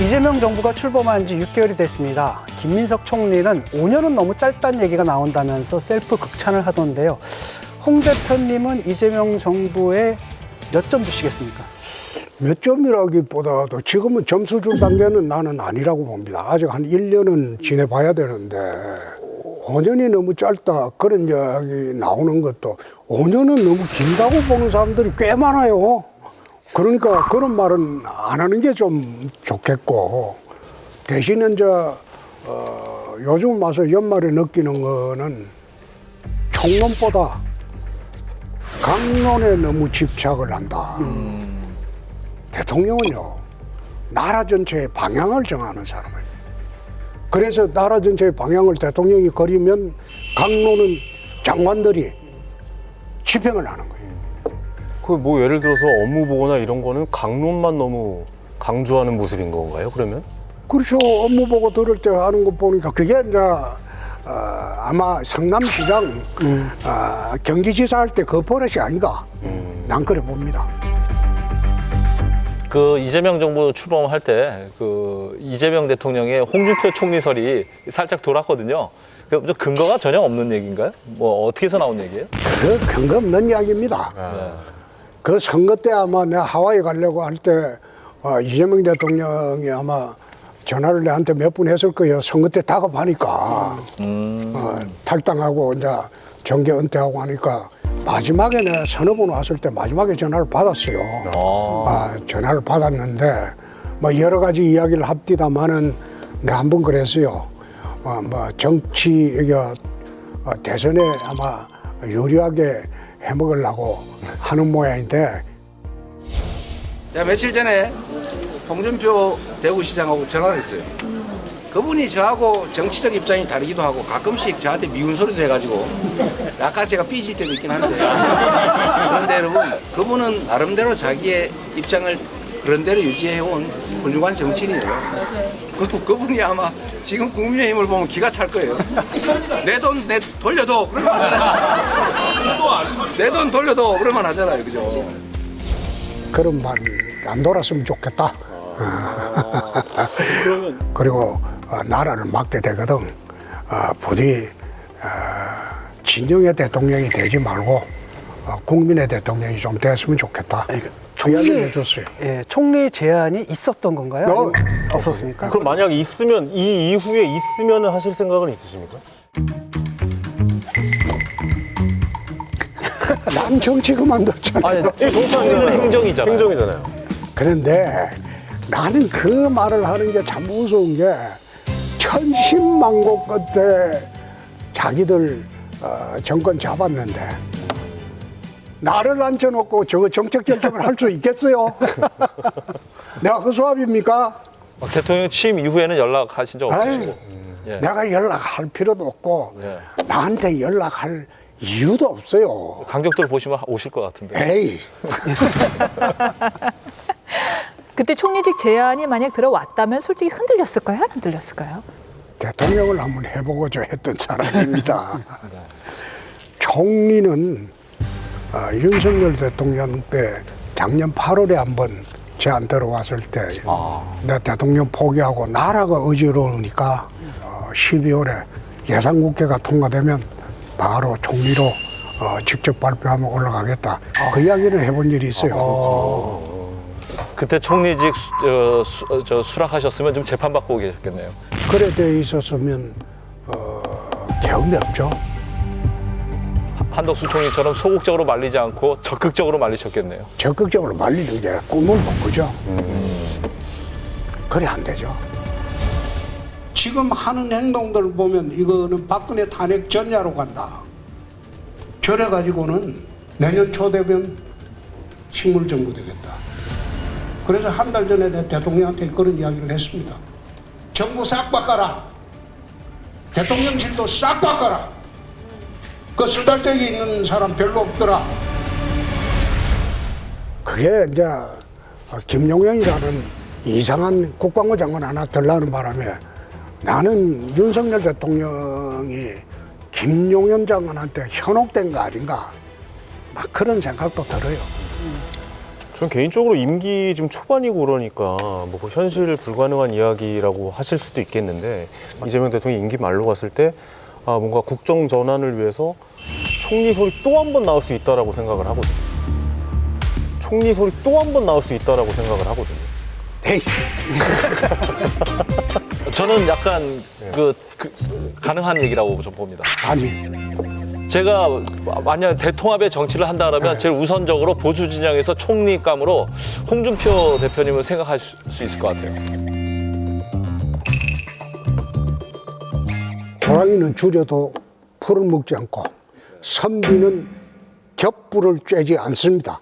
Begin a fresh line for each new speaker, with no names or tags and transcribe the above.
이재명 정부가 출범한 지 6개월이 됐습니다. 김민석 총리는 5년은 너무 짧다는 얘기가 나온다면서 셀프 극찬을 하던데요. 홍 대표님은 이재명 정부에 몇 점 주시겠습니까?
몇 점이라기보다도 지금은 점수 줄 단계는 나는 아니라고 봅니다. 아직 한 1년은 지내봐야 되는데 5년이 너무 짧다 그런 이야기 나오는 것도 5년은 너무 길다고 보는 사람들이 꽤 많아요. 그러니까 그런 말은 안 하는 게 좀 좋겠고 대신에 이제 어, 요즘 와서 연말에 느끼는 거는 총론보다 강론에 너무 집착을 한다. 대통령은요, 나라 전체의 방향을 정하는 사람을. 그래서 나라 전체의 방향을 대통령이 그리면 강론은 장관들이 집행을 하는 거예요.
그 뭐 예를 들어서 업무 보고나 이런 거는 강론만 너무 강조하는 모습인 건가요? 그러면?
그렇죠. 업무 보고 들을 때 하는 거 보니까 그게 이제 어, 아마 성남시장 어, 경기지사 할 때 그 버릇이 아닌가. 난 그래 봅니다.
그 이재명 정부 출범할 때 그 이재명 대통령의 홍준표 총리설이 살짝 돌았거든요. 그 근거가 전혀 없는 얘기인가요? 뭐 어떻게 해서 나온 얘기예요?
그 근거 없는 이야기입니다.
네.
그 선거 때 아마 내가 하와이 가려고 할때 어, 이재명 대통령이 아마 전화를 내한테 몇 분 했을 거예요. 선거 때 다급하니까 어, 탈당하고 이제 정계 은퇴하고 하니까 마지막에 내가 서너 번 왔을 때 마지막에 전화를 받았어요.
아,
아, 전화를 받았는데 뭐 여러 가지 이야기를 합디다마는 내가 한 번 그랬어요. 어, 뭐 정치 이게 어, 대선에 아마 유리하게 해먹으려고 하는 모양인데
제가 며칠 전에 홍준표 대구시장하고 전화를 했어요. 그분이 저하고 정치적 입장이 다르기도 하고 가끔씩 저한테 미운 소리도 해가지고 약간 제가 삐질 때도 있긴 한데 그런데 여러분 그분은 나름대로 자기의 입장을 그런 대로 유지해온 훌륭한 정치인이에요. 그, 그분이 아마 지금 국민의힘을 보면 기가 찰 거예요. 내 돈 내 돌려도 그러면 하잖아요. 내 돈 돌려도 그러면 하잖아요. 그죠?
그런 말 안 돌았으면 좋겠다. 그리고 어, 나라를 맡게 되거든. 어, 부디 어, 진정의 대통령이 되지 말고 어, 국민의 대통령이 좀 됐으면 좋겠다. 그 이야기를 해줬어요.
예, 총리 제안이 있었던 건가요?
너-
아니면 없었습니까?
그럼 만약 있으면 이 이후에 있으면 하실 생각은 있으십니까?
난 정치 그만뒀잖아.
아니
이 정치 아니잖아요.
총리는 행정이잖아요.
행정이잖아요.
그런데 나는 그 말을 하는 게 참 무서운 게 천신만고 끝에 자기들 어, 정권 잡았는데 나를 앉혀놓고 저거 정책 결정을 할 수 있겠어요? 내가 허수아비입니까?
어, 대통령 취임 이후에는 연락하신 적 없으시고. 예.
내가 연락할 필요도 없고
예.
나한테 연락할 이유도 없어요.
강적들 보시면 오실 것 같은데.
에이,
그때 총리직 제안이 만약 들어왔다면 솔직히 흔들렸을까요? 안 흔들렸을까요?
대통령을 한번 해보고자 했던 사람입니다. 총리는 어, 윤석열 대통령 때 작년 8월에 한번 제안 들어왔을 때 내가 대통령 포기하고 나라가 어지러우니까 어, 12월에 예산국회가 통과되면 바로 총리로 어, 직접 발표하면 올라가겠다. 그 이야기는 해본 일이 있어요.
그때 총리직 수, 어, 수, 어, 저 수락하셨으면 좀 재판받고 계셨겠네요.
그래 돼 있었으면 어, 개음이 없죠.
한덕수 총리처럼 소극적으로 말리지 않고 적극적으로 말리셨겠네요.
적극적으로 말리는 게 꿈을 꾼 거죠. 그래 안 되죠. 지금 하는 행동들을 보면 이거는 박근혜 탄핵 전야로 간다. 저래 가지고는 내년 초 되면 식물 정부 되겠다. 그래서 한 달 전에 내 대통령한테 그런 이야기를 했습니다. 정부 싹 바꿔라. 대통령실도 싹 바꿔라. 그 수달대기 있는 사람 별로 없더라. 그게 이제 김용현이라는 이상한 국방부 장관 하나 들라는 바람에 나는 윤석열 대통령이 김용현 장관한테 현혹된 거 아닌가 막 그런 생각도 들어요.
전 개인적으로 임기 지금 초반이고 그러니까 뭐 현실 불가능한 이야기라고 하실 수도 있겠는데 이재명 대통령이 임기 말로 갔을 때 아, 뭔가 국정 전환을 위해서 총리 소리 또 한 번 나올 수 있다라고 생각을 하거든요. 총리 소리 또 한 번 나올 수 있다라고 생각을 하거든요.
에이,
저는 약간 그, 그 가능한 얘기라고 좀 봅니다.
아니
제가 만약 대통합의 정치를 한다 그러면 제일 우선적으로 보수 진영에서 총리감으로 홍준표 대표님을 생각할 수, 수 있을 것 같아요.
호랑이는 줄여도 풀을 먹지 않고 선비는 겹불을 쬐지 않습니다.